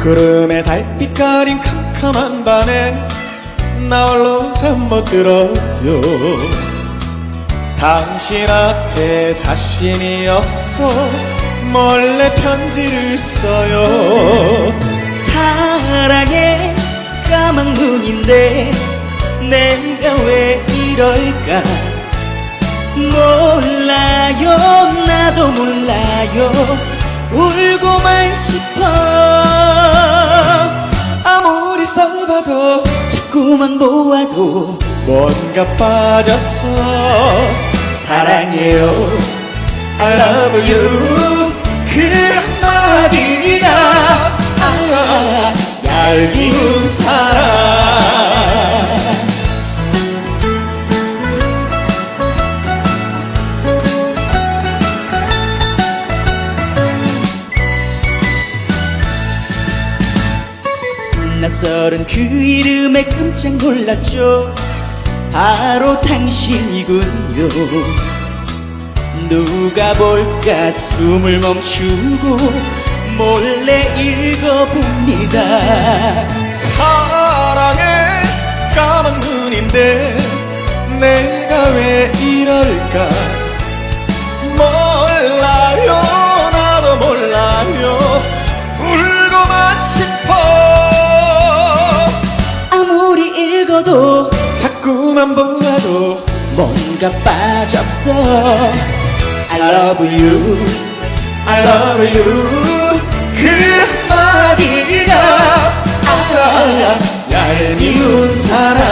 구름의 달빛 가린 캄캄한 밤에 나 홀로 잠 못 들어요 당신 앞에 자신이 없어 몰래 편지를 써요. 사랑의 까만 눈인데 내가 왜 이럴까? 몰라요 나도 몰라요. 울고만 싶어. 아무리 써봐도 자꾸만 보아도 뭔가 빠졌어. 사랑해요 I love you. 그 한마디가 아, 얄미운 사랑 낯설은 그 이름에 깜짝 놀랐죠 바로 당신이군요. 누가 볼까 숨을 멈추고 몰래 읽어봅니다. 사랑의 까만 눈인데 내가 왜 뭔가 빠졌어. I love you. I love you. 그 한마디가 아, 얄미운 사랑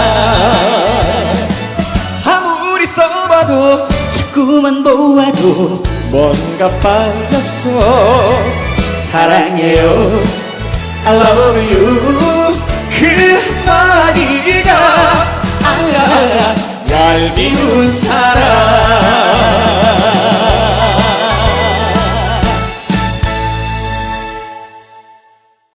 아무리 써봐도 자꾸만 보아도 뭔가 빠졌어. 사랑해요. I love you 아, 얄미운 사랑